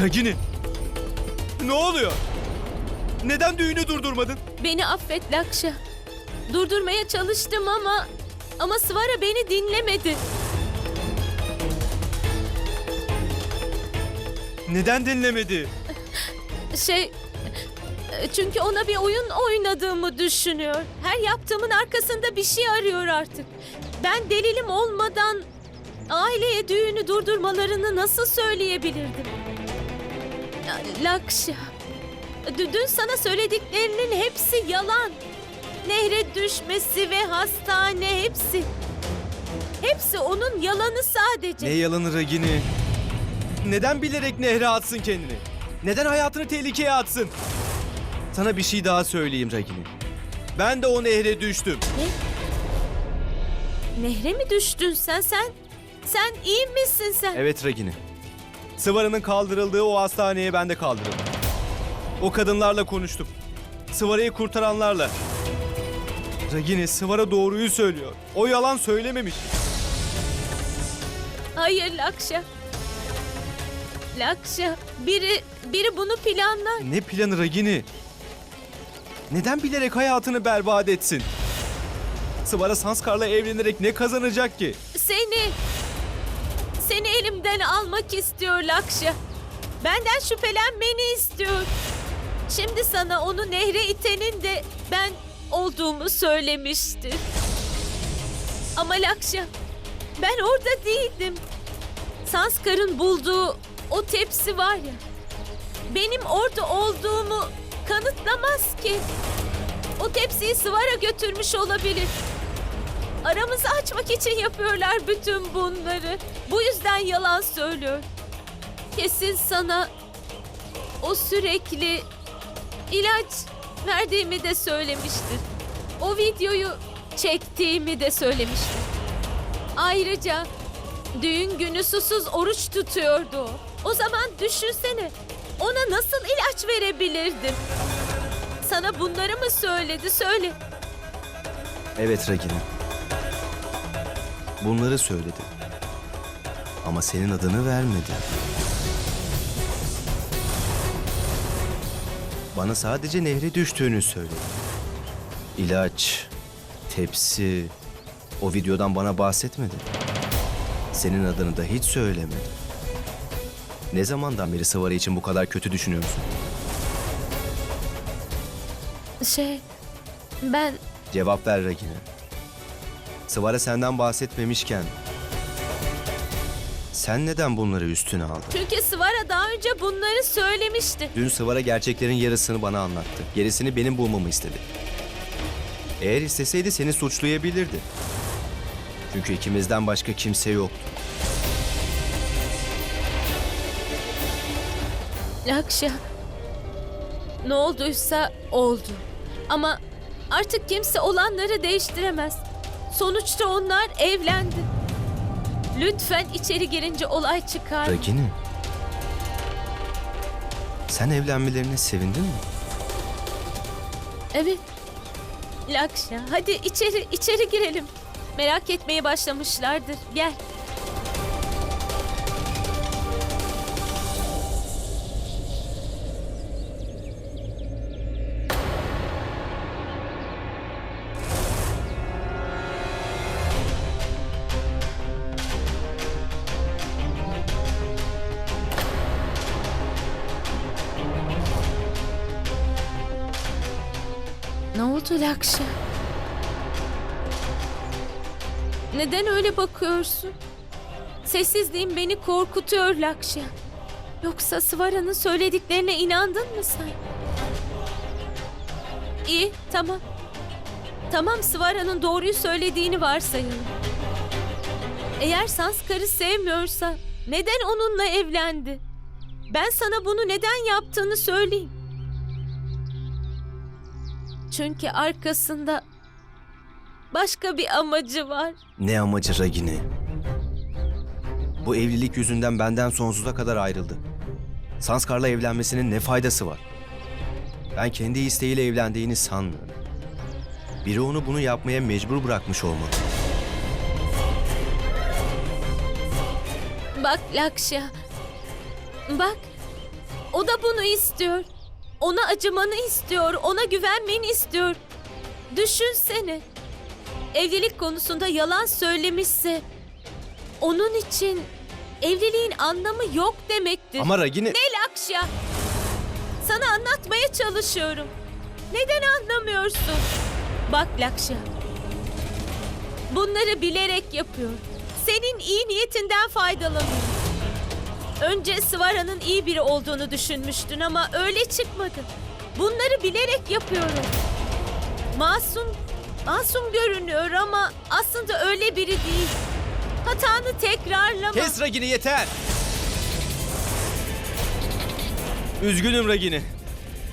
Ragini. Ne oluyor? Neden düğünü durdurmadın? Beni affet Lakşa. Durdurmaya çalıştım ama... Ama Svara beni dinlemedi. Neden dinlemedi? Şey... Çünkü ona bir oyun oynadığımı düşünüyor. Her yaptığımın arkasında bir şey arıyor artık. Ben delilim olmadan aileye düğünü durdurmalarını nasıl söyleyebilirdim? Lakşa. Dün sana söylediklerinin hepsi yalan. Nehre düşmesi ve hastane hepsi. Hepsi onun yalanı sadece. Ne yalanı Ragini? Neden bilerek nehre atsın kendini? Neden hayatını tehlikeye atsın? Sana bir şey daha söyleyeyim Ragini. Ben de o nehre düştüm. Nehre mi düştün sen sen? Sen iyi misin sen? Evet Ragini. Sıvara'nın kaldırıldığı o hastaneye ben de kaldırıldım. O kadınlarla konuştum. Sıvara'yı kurtaranlarla. Ragini Sıvara doğruyu söylüyor. O yalan söylememiş. Hayır Lakşa. Lakşa, biri biri bunu planlar. Ne planı Ragini? Neden bilerek hayatını berbat etsin? Sıvara Sanskar'la evlenerek ne kazanacak ki? Seni seni elimden almak istiyor Lakşa. Benden şüphelenmeni istiyor. Şimdi sana onu nehre itenin de ben olduğumu söylemiştir. Ama Lakşa, ben orada değildim. Sanskar'ın bulduğu o tepsi var ya. Benim orada olduğumu kanıtlamaz ki. O tepsiyi Sıvara götürmüş olabilir. Aramızı açmak için yapıyorlar bütün bunları. Bu yüzden yalan söylüyor. Kesin sana o sürekli ilaç verdiğimi de söylemiştir. O videoyu çektiğimi de söylemiştir. Ayrıca düğün günü susuz oruç tutuyordu o. Zaman düşünsene ona nasıl ilaç verebilirdim? Sana bunları mı söyledi? Söyle. Evet Ragini. Bunları söyledi. Ama senin adını vermedi. Bana sadece nehre düştüğünü söyledi. İlaç, tepsi, o videodan bana bahsetmedi. Senin adını da hiç söylemedi. Ne zamandan beri Sıvara için bu kadar kötü düşünüyorsun? Şey, ben Cevap ver Ragini. Sıvara senden bahsetmemişken sen neden bunları üstüne aldın? çünkü Svara daha önce bunları söylemişti. Dün Sıvara gerçeklerin yarısını bana anlattı. Gerisini benim bulmamı istedi. Eğer isteseydi seni suçlayabilirdi. Çünkü ikimizden başka kimse yoktu. Lakşa, ne olduysa oldu. Ama artık kimse olanları değiştiremez. Sonuçta onlar evlendi. Lütfen içeri girince olay çıkar. Ragini. Sen evlenmelerine sevindin mi? Evet. Lakşa, hadi içeri içeri girelim. Merak etmeye başlamışlardır. Gel. Oldu Lakşa? Neden öyle bakıyorsun? Sessizliğin beni korkutuyor Lakşa. Yoksa Svara'nın söylediklerine inandın mı sen? İyi, tamam. Tamam Svara'nın doğruyu söylediğini varsayalım. Eğer Sanskar'ı sevmiyorsa neden onunla evlendi? Ben sana bunu neden yaptığını söyleyeyim. Çünkü arkasında başka bir amacı var. Ne amacı Ragini? Bu evlilik yüzünden benden sonsuza kadar ayrıldı. Sanskar'la evlenmesinin ne faydası var? Ben kendi isteğiyle evlendiğini sanmıyorum. Biri onu bunu yapmaya mecbur bırakmış olmalı. Bak Lakşa. Bak. O da bunu istiyor. Ona acımanı istiyor, ona güvenmeni istiyor. Düşünsene. Evlilik konusunda yalan söylemişse onun için evliliğin anlamı yok demektir. Ama Ragini... Ne Lakşya? Sana anlatmaya çalışıyorum. Neden anlamıyorsun? Bak Lakşya. Bunları bilerek yapıyor. Senin iyi niyetinden faydalanıyor. Önce Svara'nın iyi biri olduğunu düşünmüştün ama öyle çıkmadı. Bunları bilerek yapıyorum. Masum, masum görünüyor ama aslında öyle biri değil. Hatanı tekrarlama. Kes Ragini yeter! Üzgünüm Ragini.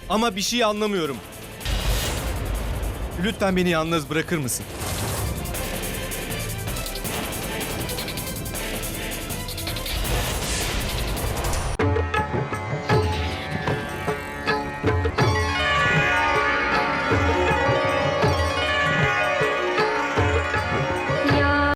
Ama bir şey anlamıyorum. Lütfen beni yalnız bırakır mısın?